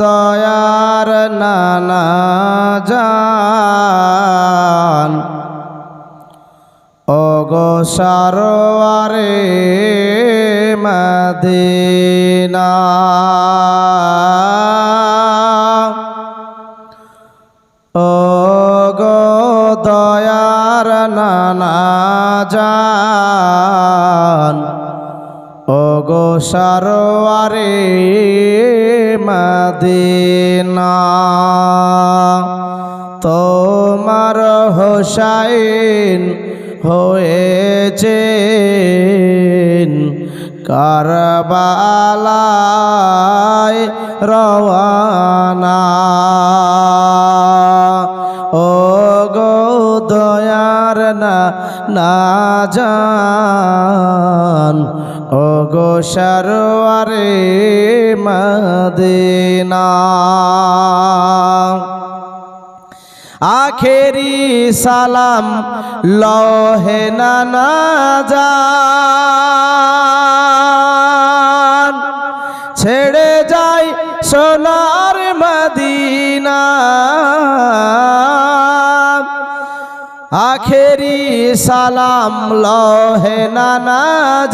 দয়ার নানা ওগো সারোয়ারে মদিনা। ওগো দয়ার নানা জান। ওগো সারোয়ারে মদিনা তোমার হোসাইন হয়েছে কারবালায় রওয়ানা। না না জান। ও গো সরোয়ারে মদিনা। আখেরি সালাম লহে নানা যান ছেড়ে যাই সোনার মদিনা। আখেরি সালাম লহে নানা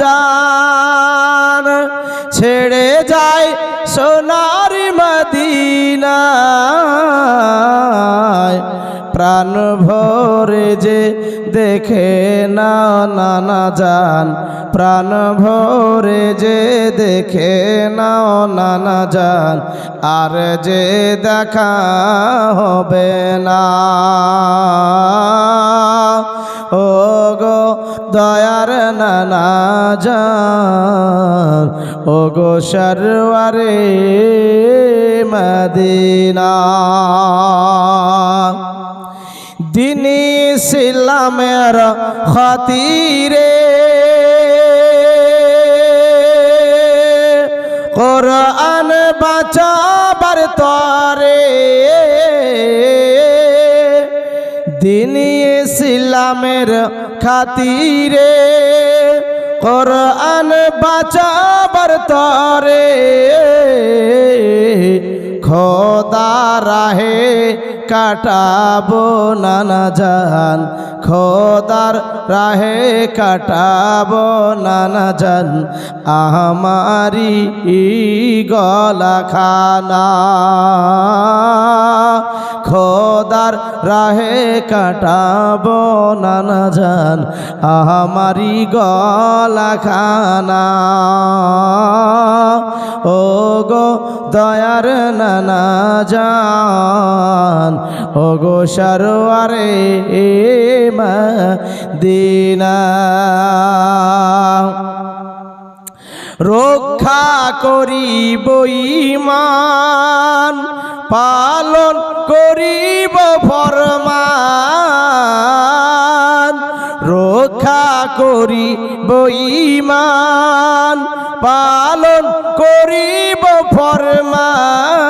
যান ছেড়ে যায় সোনার মদিনা প্রাণ ভরে যে দেখে না নানা যান। প্রাণ ভরে যে দেখে নাও নানা যান। আর যে দেখা হবে না। ও গো দয়ার নানা যান ও গো সরওয়ারে মদিনা। দিন ইসলামের খাতিরে। কোরআন বাঁচাবার তরে দিন ইসলামের খাতিরে। কোরআন বাঁচাবার তরে খোদা রাহে কাটাবো নানা জান খোদার রাহে কাটাবো নানা জান আমারি গলা খানা খোদার রাহে কাটাবো নানা জান আমারি গলা খানা ও গো দয়ার নানা জান ও গো সরোয়ারে দিনা রক্ষা করিব ইমান পালন করিব ফরমান। রক্ষা করিব ইমান পালন করিব ফরমান।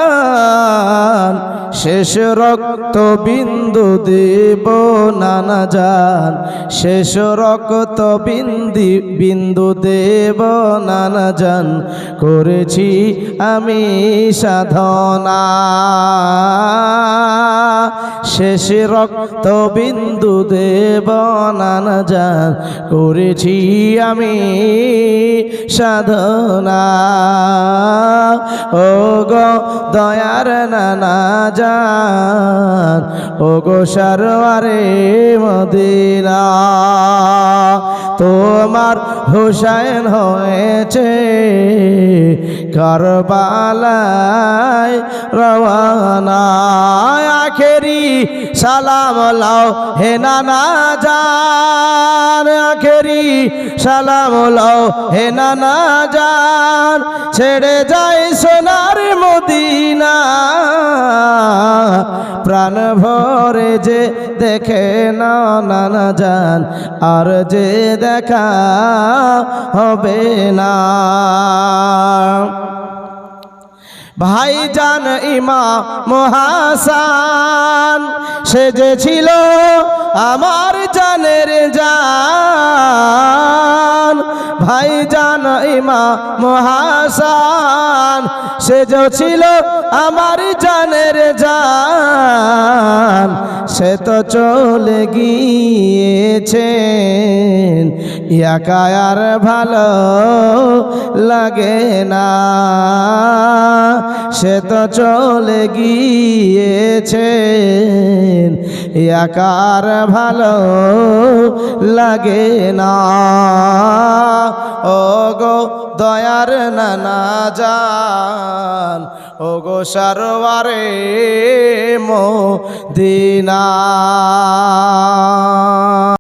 শেষ রক্ত বিন্দু দেব নানা যান শেষ রক্ত বিন্দি বিন্দু দেব নানা যান করেছি আমি সাধনা। শেষ রক্ত বিন্দু দেব যান করেছি আমি সাধনা। ও গো দয়ার নানা যান ও গো সারোয়ারে মদিনা। তোমার হুসাইন হয়েছে কারবালায় রওয়ানা। আখেরি সালাম লাও, হে নানা জান। আখেরি সালাম লাও, হে নানা জান। ছেড়ে যায় সোনার মদিনা। প্রাণ ভরে যে দেখে না নানা যান আর যে দেখা হবে না। ভাইজান ইমা মহাসান সে যে ছিল আমার জানের জান। ভাই জান ইমা মহাসান, সে যে ছিল আমার জানের জান, সে তো চলে গিয়েছেন। একা আর ভালো লাগে না, সে তো চলে গিয়েছেন। একার ভালো লাগে না। ও গো দয়ার নানা যান ও গো সারোয়ারে মো দিনা